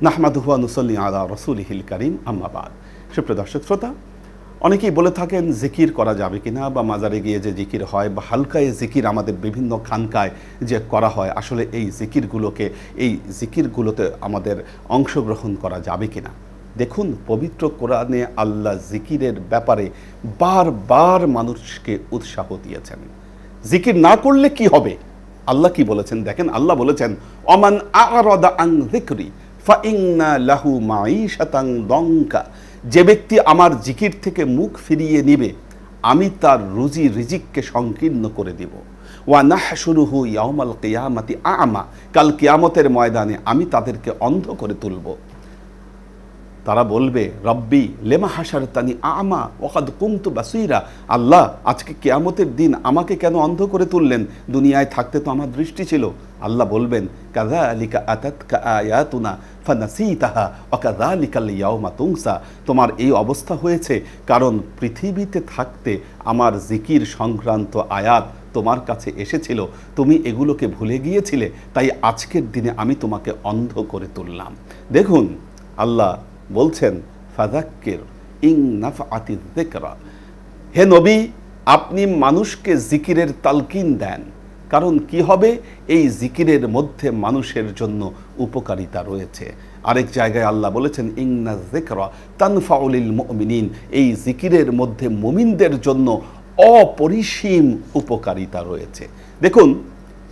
নাহমাদুহুয়া নুসল্লি আলা করিম আম্মাবাদ সুপ্রিয় দর্শক শ্রোতা, অনেকেই বলে থাকেন জিকির করা যাবে কিনা বা মাজারে গিয়ে যে জিকির হয় বা হালকায় জিকির আমাদের বিভিন্ন খানকায় যে করা হয়, আসলে এই জিকিরগুলোকে, এই জিকিরগুলোতে আমাদের অংশগ্রহণ করা যাবে কিনা? দেখুন, পবিত্র কোরআনে আল্লাহ জিকিরের ব্যাপারে বারবার মানুষকে উৎসাহ দিয়েছেন। জিকির না করলে কি হবে? আল্লাহ কি বলেছেন? দেখেন, আল্লাহ বলেছেন অমান আরদা আং যিকরি ফাইন্না লাহু মাই শাতাং দঙ্কা যে ব্যক্তি আমার জিকির থেকে মুখ ফিরিয়ে নিবে, আমি তার রুজি রিজিককে সংকীর্ণ করে দিব। ওয়া নাহসুরুহু ইয়ামাল কেয়ামাতি আমা। কাল কেয়ামতের ময়দানে আমি তাদেরকে অন্ধ করে তুলব। তারা বলবে, রব্বি, লেমা হাসার তানি আমা ওকাদ কুমতু বাসুইরা আল্লাহ, আজকে কেয়ামতের দিন আমাকে কেন অন্ধ করে তুললেন? দুনিয়ায় থাকতে তো আমার দৃষ্টি ছিল। আল্লাহ বলবেন কাদা আলিকা আতাতকা আয়াতুনা ফানাসিতাহা ওকাদা আলিকাল ইয়াউমা তুংসা তোমার এই অবস্থা হয়েছে কারণ পৃথিবীতে থাকতে আমার জিকির সংক্রান্ত আয়াত তোমার কাছে এসেছিল। তুমি এগুলোকে ভুলে গিয়েছিলে, তাই আজকের দিনে আমি তোমাকে অন্ধ করে তুললাম। দেখুন, আল্লাহ বলছেন ফাজাক্কির ইং নাফআতি যিকরা। হে নবী, আপনি মানুষকে জিকিরের তালকিন দেন। কারণ কি হবে? এই জিকিরের মধ্যে মানুষের জন্য উপকারিতা রয়েছে। আরেক জায়গায় আল্লাহ বলেছেন ইংনা জিকরা তানফাউলিল মুমিনিন। এই জিকিরের মধ্যে মুমিনদের জন্য অপরিসীম উপকারিতা রয়েছে। দেখুন,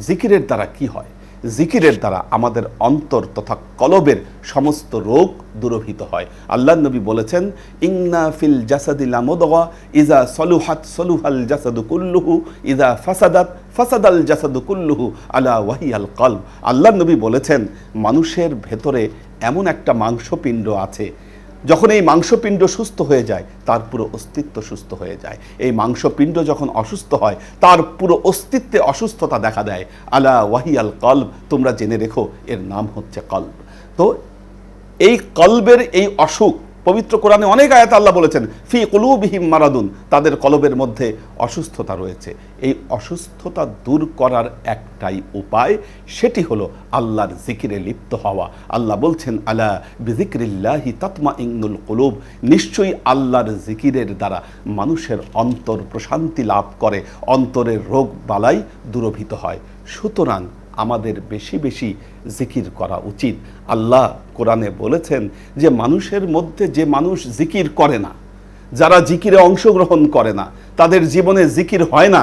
জিকিরের দ্বারা কি হয়? জিকিরের দ্বারা আমাদের অন্তর তথা কলবের সমস্ত রোগ দূরভূত হয়। আল্লাহ নবী বলেছেন ইংনা ফিল জাসাদি লামোদা ইজা সলুহাত সলুহাল জাসাদু কুল্লুহু, ইজা ফাসাদাত ফাসাদাল জাসাদু কুল্লুহু আলা ওয়াহি আল কলব। আল্লাহ নবী বলেছেন, মানুষের ভেতরে এমন একটা মাংসপিণ্ড আছে যখন এই মাংসপিণ্ড সুস্থ হয়ে যায়, তার পুরো অস্তিত্ব সুস্থ হয়ে যায়। এই মাংসপিণ্ড যখন অসুস্থ হয়, তার পুরো অস্তিত্বে অসুস্থতা দেখা দেয়। আলা ওয়াহি আল কল্ব, তোমরা জেনে রেখো, এর নাম হচ্ছে কল্ব। তো এই কল্বের এই অসুখ পবিত্র কোরআনে অনেক আয়াত আল্লাহ বলেছেন, ফি কলুবিহিম মারাদুন, তাদের কলবের মধ্যে অসুস্থতা রয়েছে। এই অসুস্থতা দূর করার একটাই উপায়, সেটি হলো আল্লাহর জিকিরে লিপ্ত হওয়া। আল্লাহ বলছেন, আলা বিজিক্রিল্লাহি তাতমা ইংনুল কলুব, নিশ্চয়ই আল্লাহর জিকিরের দ্বারা মানুষের অন্তর প্রশান্তি লাভ করে, অন্তরের রোগ বালাই দূরভীত হয়। সুতরাং আমাদের বেশি বেশি জিকির করা উচিত। আল্লাহ কোরআনে বলেছেন যে, মানুষের মধ্যে যে মানুষ জিকির করে না, যারা জিকিরে অংশগ্রহণ করে না, তাদের জীবনে জিকির হয় না,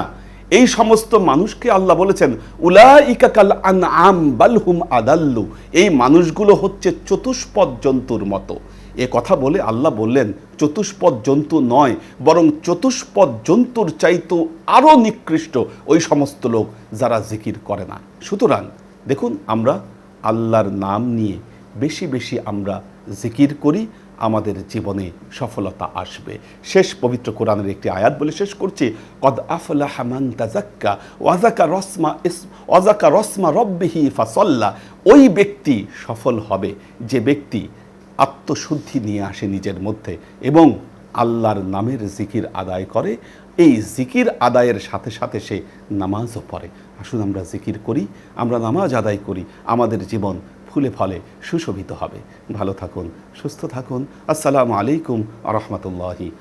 এই সমস্ত মানুষকে আল্লাহ বলেছেন উলা ইকাকাল আন আম বালহুম আদাল্লু। এই মানুষগুলো হচ্ছে চতুষ্পদ জন্তুর মতো। এ কথা বলে আল্লাহ বললেন, চতুষ্পদ জন্তু নয়, বরং চতুষ্পদ জন্তুর চাইতেও আরও নিকৃষ্ট ওই সমস্ত লোক যারা জিকির করে না। সুতরাং দেখুন, আমরা আল্লাহর নাম নিয়ে বেশি বেশি আমরা জিকির করি, আমাদের জীবনে সফলতা আসবে। শেষ পবিত্র কোরআনের একটি আয়াত বলে শেষ করছি, কদ আফলা হামান তাজাক্কা ওয়াজাকা রসমা ইস ওয়াজাকা রসমা রব্বিহি ফাসল্লা। ওই ব্যক্তি সফল হবে, যে ব্যক্তি আত্মশুদ্ধি নিয়ে আসে নিজের মধ্যে এবং আল্লাহর নামের জিকির আদায় করে। এই জিকির আদায়ের সাথে সাথে সে নামাজও পড়ে। আসুন আমরা জিকির করি, আমরা নামাজ আদায় করি, আমাদের জীবন ফুলে ফলে সুশোভিত হবে। ভালো থাকুন, সুস্থ থাকুন। আসসালামু আলাইকুম আ রহমতুল্লাহি